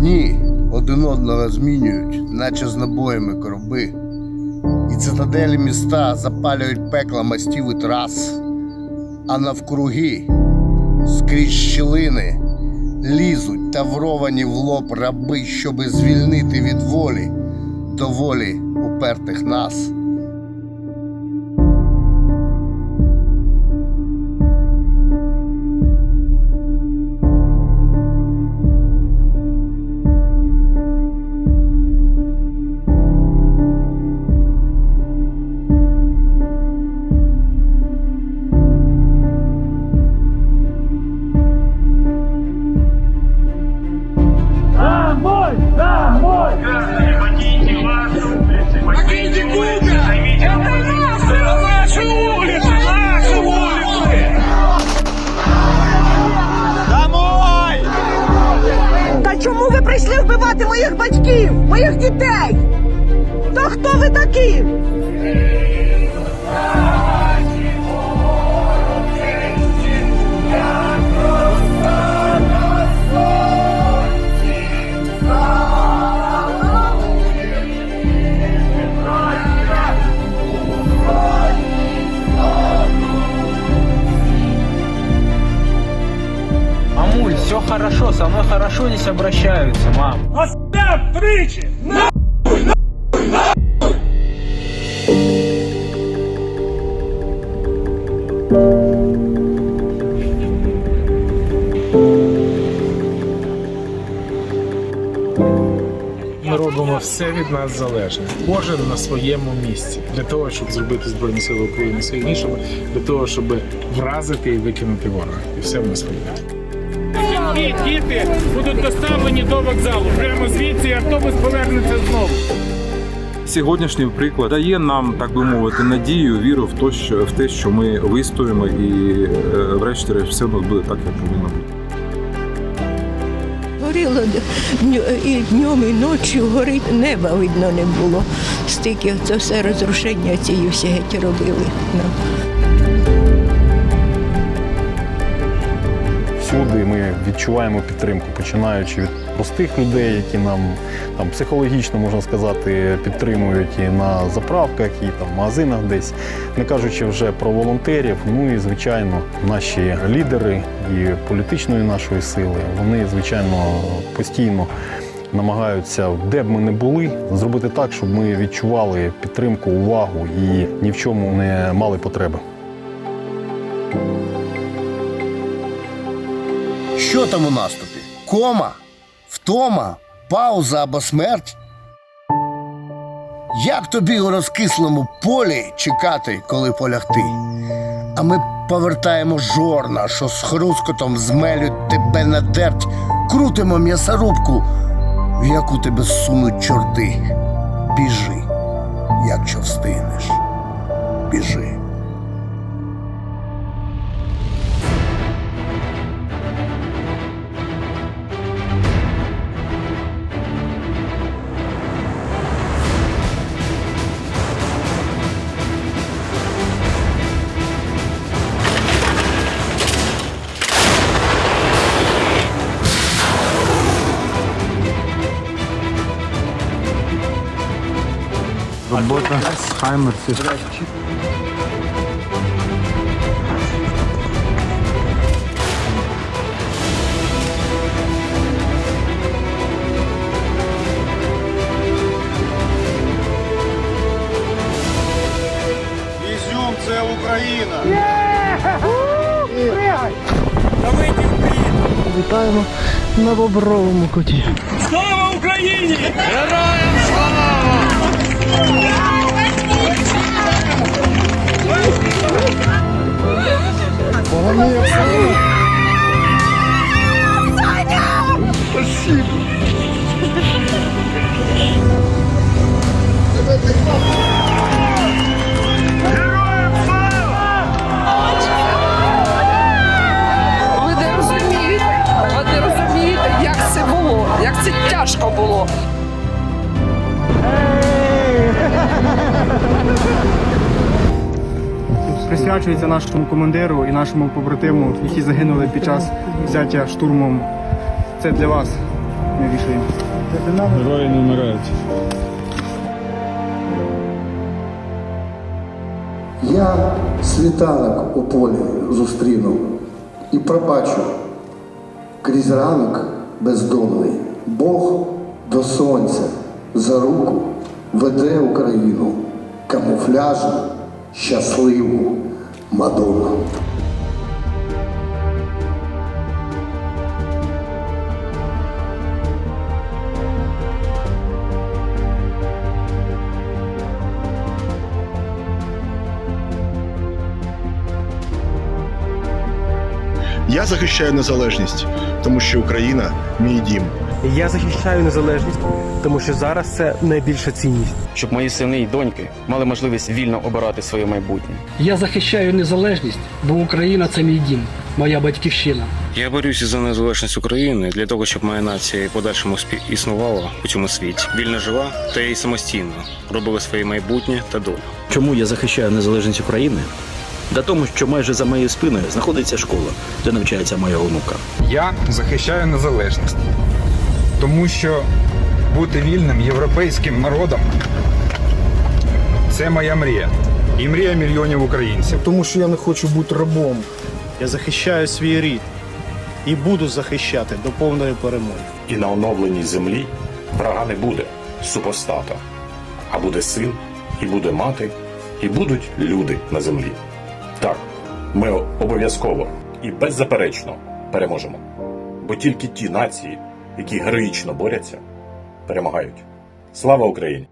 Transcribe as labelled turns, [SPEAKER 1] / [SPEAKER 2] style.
[SPEAKER 1] Дні один одного змінюють, наче з набоями короби. І цитаделі міста запалюють пекла мастів і трас, а навкруги скрізь щілини лізуть тавровані в лоб раби, щоби звільнити від волі до волі упертих нас.
[SPEAKER 2] Прийшли вбивати моїх батьків, моїх дітей? То хто ви такі?
[SPEAKER 3] Все хорошо, со мной хорошо здесь обращаются, мам.
[SPEAKER 4] Оставь тричи!
[SPEAKER 5] Ми робимо все від нас залежне. Кожен на своєму місці для того, щоб зробити збройні сили України сильнішими, для того, щоб вразити і викинути ворога. І все в нас вийде.
[SPEAKER 6] Жінки, діти будуть доставлені до вокзалу. Прямо звідси і автобус повернеться знову.
[SPEAKER 7] Сьогоднішній приклад дає нам, так би мовити, надію, віру в те, що в те, що ми вистоїмо, і е, врешті-решт все у нас буде так, як повинно бути.
[SPEAKER 8] Горіло і днем, і ночі горить, неба видно не було. Стільки це все розрушення цієї всі геть робили. Ну.
[SPEAKER 9] Всюди ми відчуваємо підтримку, починаючи від простих людей, які нам там психологічно можна сказати підтримують і на заправках, і там в магазинах десь, не кажучи вже про волонтерів. Ну і звичайно, наші лідери і політичної нашої сили, вони звичайно постійно. Намагаються, де б ми не були, зробити так, щоб ми відчували підтримку, увагу і ні в чому не мали потреби.
[SPEAKER 1] Що там у наступі? Кома? Втома? Пауза або смерть? Як тобі у розкислому полі чекати, коли полягти? А ми повертаємо жорна, що з хрускотом змелють тебе на дерть, крутимо м'ясорубку, в яку тебе сунуть чорти. Біжи, якщо встигнеш. Біжи.
[SPEAKER 7] Робота Хаймерсів.
[SPEAKER 4] Ізюм це Україна!
[SPEAKER 8] Вітаємо на Бобровому куті.
[SPEAKER 6] Слава Україні!
[SPEAKER 10] Ви не розумієте, ви не розумієте, як це було, як це тяжко було.
[SPEAKER 11] Присвячується нашому командиру і нашому побратиму, які загинули під час взяття штурмом. Це для вас. ми вішаємо.
[SPEAKER 5] Герої не вмирають.
[SPEAKER 1] Я світанок у полі зустрінув і пробачу крізь ранок бездомний. Бог до сонця за руку веде Україну камуфляжну, щасливу Мадонну.
[SPEAKER 4] Я захищаю незалежність, тому що Україна мій дім.
[SPEAKER 11] Я захищаю незалежність, тому що зараз це найбільша цінність.
[SPEAKER 3] Щоб мої сини і доньки мали можливість вільно обирати своє майбутнє.
[SPEAKER 11] Я захищаю незалежність, бо Україна це мій дім, моя батьківщина.
[SPEAKER 3] Я борюся за незалежність України для того, щоб моя нація і подальшому спі- існувала у цьому світі. Вільно жива та й самостійно робила своє майбутнє та долю.
[SPEAKER 12] Чому я захищаю незалежність України? Для тому, що майже за моєю спиною знаходиться школа, де навчається моя онука.
[SPEAKER 5] Я захищаю незалежність, тому що бути вільним європейським народом це моя мрія. І мрія мільйонів українців.
[SPEAKER 11] Тому що я не хочу бути рабом. Я захищаю свій рід і буду захищати до повної перемоги.
[SPEAKER 4] І на оновленій землі врага не буде супостата, а буде син, і буде мати, і будуть люди на землі. Так, ми обов'язково і беззаперечно переможемо. Бо тільки ті нації, які героїчно борються, перемагають. Слава Україні!